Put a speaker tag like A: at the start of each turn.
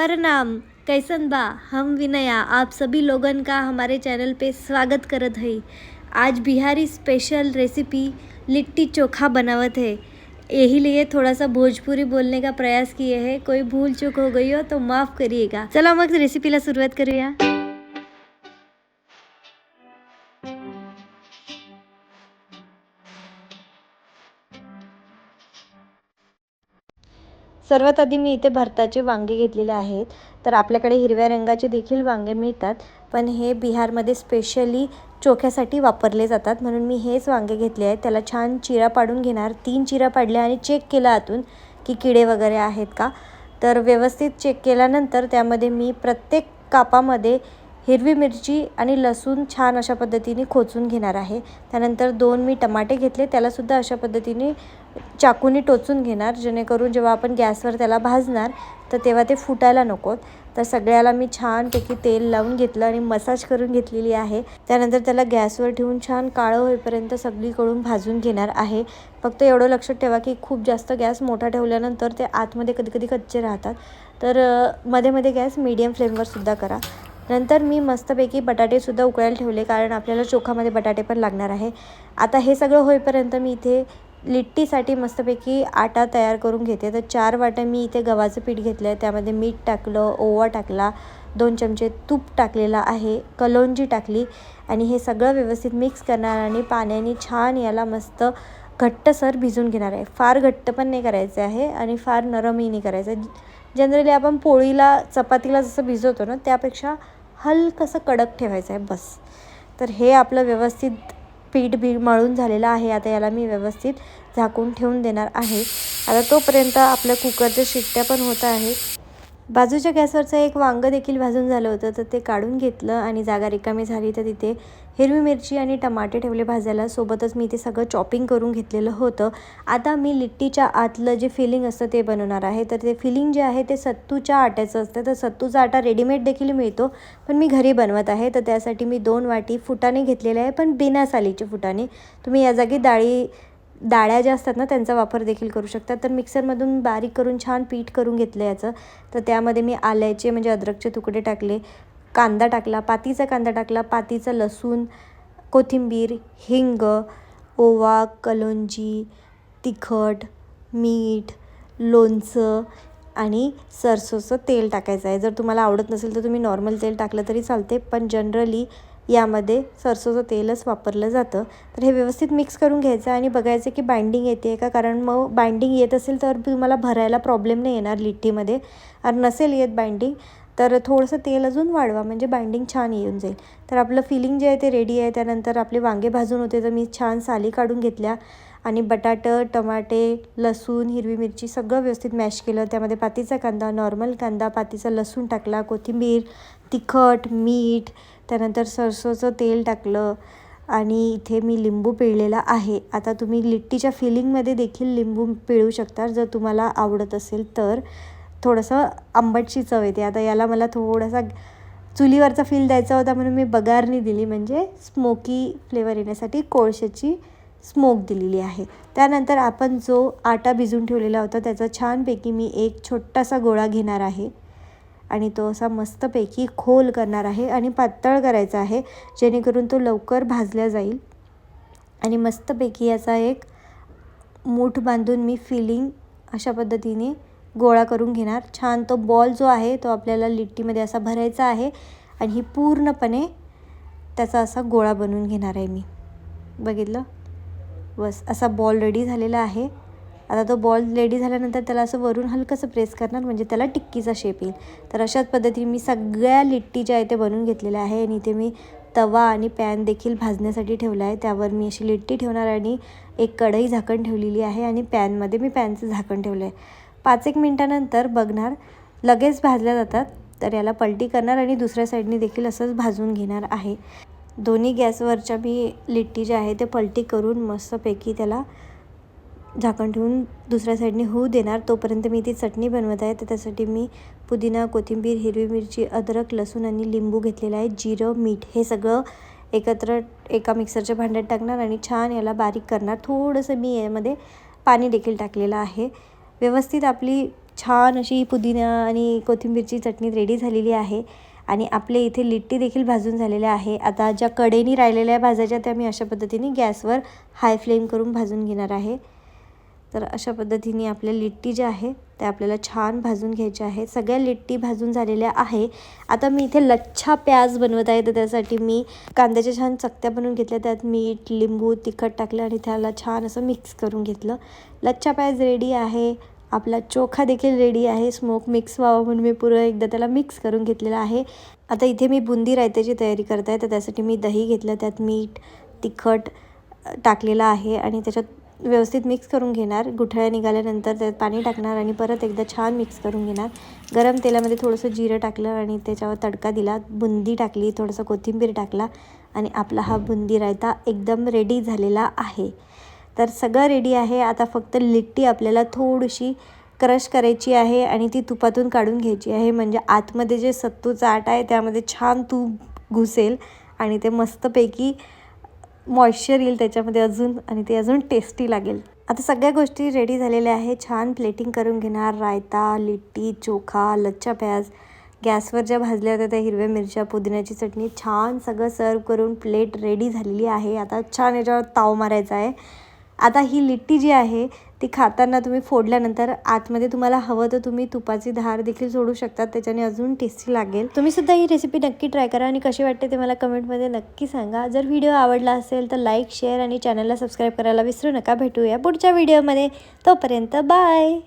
A: प्रणाम कैसन बा? हम विनया, आप सभी लोगन का हमारे चैनल पे स्वागत करत है आज बिहारी स्पेशल रेसिपी लिट्टी चोखा बनावत है। यही लिए थोड़ा सा भोजपुरी बोलने का प्रयास किए है। कोई भूल चूक हो गई हो तो माफ़ करिएगा। चलो हम रेसिपी ला शुरुआत करूया सर्वात आधी मी इथे भरताचे वांगे घेतलेले आहेत. तर आपल्याकडे हिरव्या रंगाचे देखील वांगे मिळतात. पण हे बिहारमध्ये स्पेशली चोख्यासाठी वापरले जातात. म्हणून मी हेच वांगे घेतले आहेत. त्याला छान चिरा पाडून घेणार. तीन चिरा पाडल्या आणि चेक केलं आतून की किडे वगैरे आहेत का. तर व्यवस्थित चेक केल्यानंतर त्यामध्ये मी प्रत्येक कापामध्ये हिरवी मिरची आणि लसूण छान अशा पद्धतीने खोचून घेणार आहे. त्यानंतर दोन मी टमाटे घेतले त्यालासुद्धा अशा पद्धतीने चाकूने टोचून घेणार. जेणेकरून जेव्हा आपण गॅसवर त्याला भाजणार तर तेव्हा ते फुटायला नकोत तर सगळ्याला मी छानपैकी तेल लावून घेतलं आणि मसाज करून घेतलेली आहे. त्यानंतर त्याला गॅसवर ठेवून छान काळं होईपर्यंत सगळीकडून भाजून घेणार आहे. फक्त एवढं लक्षात ठेवा की खूप जास्त गॅस मोठा ठेवल्यानंतर ते आतमध्ये कधी कधी कच्चे राहतात. तर मध्ये मध्ये गॅस मीडियम फ्लेमवरसुद्धा करा. नंतर मी मस्तपैकी बटाटेसुद्धा उकळायला ठेवले कारण आपल्याला चोखामध्ये बटाटे पण लागणार आहे. आता हे सगळं होईपर्यंत मी इथे लिट्टीसाठी मस्तपैकी आटा तयार करून घेते. तर चार वाट्या मी इथे गव्हाचं पीठ घेतलं आहे त्यामध्ये मीठ टाकलं ओवा टाकला दोन चमचे तूप टाकलेला आहे कलोंजी टाकली आणि हे सगळं व्यवस्थित मिक्स करणार आणि पाण्याने छान याला मस्त घट्टसर भिजून घेणार आहे. फार घट्ट पण नाही करायचं आहे आणि फार नरमही नाही करायचं. जनरली आपण पोळीला चपातीला जसं भिजवतो ना त्यापेक्षा हलकंसं कडक ठेवायचं आहे बस. तर हे आपलं व्यवस्थित पीठ बी मळून झालेलं आहे. आता याला मी व्यवस्थित झाकून ठेवून देणार आहे. आता तोपर्यंत आपल्या कुकरच्या शिट्ट्या पण होत आहेत. बाजूच्या गॅसवरचं एक वांगं देखील भाजून झालं होतं तर ते काढून घेतलं आणि जागा रिकामी झाली तर तिथे हिरवी मिरची आणि टमाटे ठेवले भाजायला. सोबतच मी ते सगळं चॉपिंग करून घेतलेलं होतं. आता मी लिट्टीच्या आतलं जे फिलिंग असतं ते बनवणार आहे. तर ते फिलिंग जे आहे ते सत्तूच्या आट्याचं असतं. तर सत्तूचा आटा रेडीमेड देखील मिळतो. पण मी घरी बनवत आहे. तर त्यासाठी मी दोन वाटी फुटाणे घेतलेले आहे. पण बिना सालीचे फुटाणे. तुम्ही या जागी डाळी डाळ्या ज्या असतात ना त्यांचा वापर देखील करू शकतात तर मिक्सरमधून बारीक करून छान पीठ करून घेतलं याचं. तर त्यामध्ये मी आल्याचे म्हणजे अद्रकचे तुकडे टाकले. कांदा टाकला पातीचा कांदा टाकला पातीचं लसूण कोथिंबीर हिंग ओवा कलोंजी तिखट मीठ लोणचं आणि सरसोचं तेल टाकायचं आहे. जर तुम्हाला आवडत नसेल तर तुम्ही नॉर्मल तेल टाकलं तरी चालते पण जनरली यामध्ये सरसोचं तेलच वापरलं जातं. तर हे व्यवस्थित मिक्स करून घ्यायचं आणि बघायचं की बाइंडिंग येते का? कारण मग बाइंडिंग येत असेल तर तुम्हाला भरायला प्रॉब्लेम नाही येणार लिट्टीमध्ये. आणि नसेल येत बाइंडिंग तर थोडंसं तेल अजून वाढवा म्हणजे बाइंडिंग छान येऊन जाईल. तर आपलं फिलिंग जे आहे ते रेडी आहे. त्यानंतर आपले वांगे भाजून होते तर मी छान साली काढून घेतल्या. आणि बटाटं टमाटे लसूण हिरवी मिरची सगळं व्यवस्थित मॅश केलं. त्यामध्ये पातीचा कांदा नॉर्मल कांदा पातीचा लसूण टाकला कोथिंबीर तिखट मीठ त्यानंतर सरसोचं तेल टाकलं. आणि इथे मी लिंबू पिळलेला आहे. आता तुम्ही लिट्टीच्या फिलिंगमध्ये देखील लिंबू पिळू शकता. जर तुम्हाला आवडत असेल तर. थोडंसं आंबटशी चव येते. आता याला मला थोडासा चुलीवरचा फील द्यायचा होता म्हणून मी बगारणी दिली. म्हणजे स्मोकी फ्लेवर येण्यासाठी कोळशाची स्मोक दिलेली आहे. त्यानंतर आपण जो आटा भिजून ठेवलेला होता त्याचा छानपैकी मी एक छोटासा गोळा घेणार आहे. आणि तो असा मस्तपैकी खोल करणार आहे आणि पातळ करायचा आहे जेणेकरून तो लवकर भाजला जाईल. आणि मस्तपैकी याचा एक मूठ बांधून मी फिलिंग अशा पद्धतीने गोळा करून घेणार. छान तो बॉल जो आहे तो आपल्याला लिट्टीमध्ये असा भरायचा आहे आणि ही पूर्णपणे त्याचा असा गोळा बनवून घेणार आहे मी. बघितलं? बस असा बॉल रेडी झालेला आहे. आता तो बॉल रेडी झाल्यानंतर त्याला असं वरून हलकंसं प्रेस करणार म्हणजे त्याला टिक्कीचा शेप येईल. तर अशाच पद्धतीने मी सगळ्या लिट्टी ज्या आहे ते बनवून घेतलेल्या आहे आणि इथे मी तवा आणि पॅन देखील भाजण्यासाठी ठेवला आहे. त्यावर मी अशी लिट्टी ठेवणार आणि एक कढई झाकण ठेवलेली आहे आणि पॅनमध्ये मी पॅनचं झाकण ठेवलं आहे. पाच एक मिनटानंतर बघणार. लगेच भाजल्या जातात. तर याला पलटी करणार आणि दुसऱ्या साईडने देखील असंच भाजून घेणार आहे. दोन्ही गॅसवरच्या मी लिट्टी जे आहे ते पलटी करून मस्तपैकी त्याला झाकण ठेवून दुसऱ्या साईडने होऊ देणार. तोपर्यंत मी ती चटणी बनवत आहे. तर त्यासाठी मी पुदिना कोथिंबीर हिरवी मिरची अद्रक लसूण आणि लिंबू घेतलेलं आहे. जिरं मीठ हे सगळं एकत्र एका मिक्सरच्या भांड्यात टाकणार आणि छान याला बारीक करणार. थोडंसं मी यामध्ये पाणी देखील टाकलेलं आहे. व्यवस्थित आपली छान अशी पुदिना आणि कोथिंबीरची चटणी रेडी झालेली आहे. आणि आपले इथे लिट्टी देखील भाजून झालेल्या आहे. आता ज्या कडेनी राहिलेल्या भाजायच्या त्या मी अशा पद्धतीने गॅसवर हाय फ्लेम करून भाजून घेणार आहे. तर अशा पद्धतीने आपल्या लिट्टी ज्या आहे त्या आपल्याला छान भाजून घ्यायच्या आहे. सगळ्या लिट्टी भाजून झालेल्या आहे. आता मी इथे लच्छा प्याज बनवत आहे तर त्यासाठी मी कांद्याच्या छान चकत्या बनवून घेतल्या. त्यात मीठ लिंबू तिखट टाकलं आणि त्याला छान असं मिक्स करून घेतलं. लच्छा प्याज रेडी आहे. आपला चोखा देखील रेडी आहे. स्मोक मिक्स व्हावा म्हणून मी पुरं एकदा त्याला मिक्स करून घेतलेला आहे. आता इथे मी बुंदी रायत्याची तयारी करत आहे तर त्यासाठी मी दही घेतलं. त्यात मीठ तिखट टाकलेलं आहे आणि त्याच्यात व्यवस्थित मिक्स करून घेणार. गुठळ्या निघाल्यानंतर त्यात पाणी टाकणार आणि परत एकदा छान मिक्स करून घेणार. गरम तेलामध्ये थोडंसं जिरं टाकलं आणि त्याच्यावर तडका दिला. बुंदी टाकली थोडंसं कोथिंबीर टाकला आणि आपला हा बुंदी रायता एकदम रेडी झालेला आहे. तर सगळं रेडी आहे. आता फक्त लिट्टी आपल्याला थोडीशी क्रश करायची आहे आणि ती तुपातून काढून घ्यायची आहे. म्हणजे आतमध्ये जे सत्तूचा आटा आहे त्यामध्ये छान तूप घुसेल आणि ते मस्तपैकी मॉइश्चर येईल त्याच्यामध्ये अजून आणि ते अजून टेस्टी लागेल. आता सगळ्या गोष्टी रेडी झालेल्या आहे छान प्लेटिंग करून घेणार. रायता लिट्टी चोखा लच्छा प्याज. गॅसवर ज्या भाजल्या होत्या त्या हिरव्या मिरच्या पुदिन्याची चटणी. छान सगळं सर्व करून प्लेट रेडी झालेली आहे. आता छान याच्यावर ताव मारायचा आहे. आता ही लिट्टी जी आहे ती खाताना तुम्ही फोडल्यानंतर आतमध्ये तुम्हाला हवं तर तुम्ही तुपाची धार देखील सोडू शकतात त्याच्याने अजून टेस्टी लागेल. तुम्ही सुद्धा ही रेसिपी नक्की ट्राय करा आणि कशी वाटते ते मला कमेंटमध्ये नक्की सांगा. जर व्हिडिओ आवडला असेल तर लाईक शेअर आणि चॅनलला सबस्क्राईब करायला विसरू नका. भेटूया पुढच्या व्हिडिओमध्ये तोपर्यंत बाय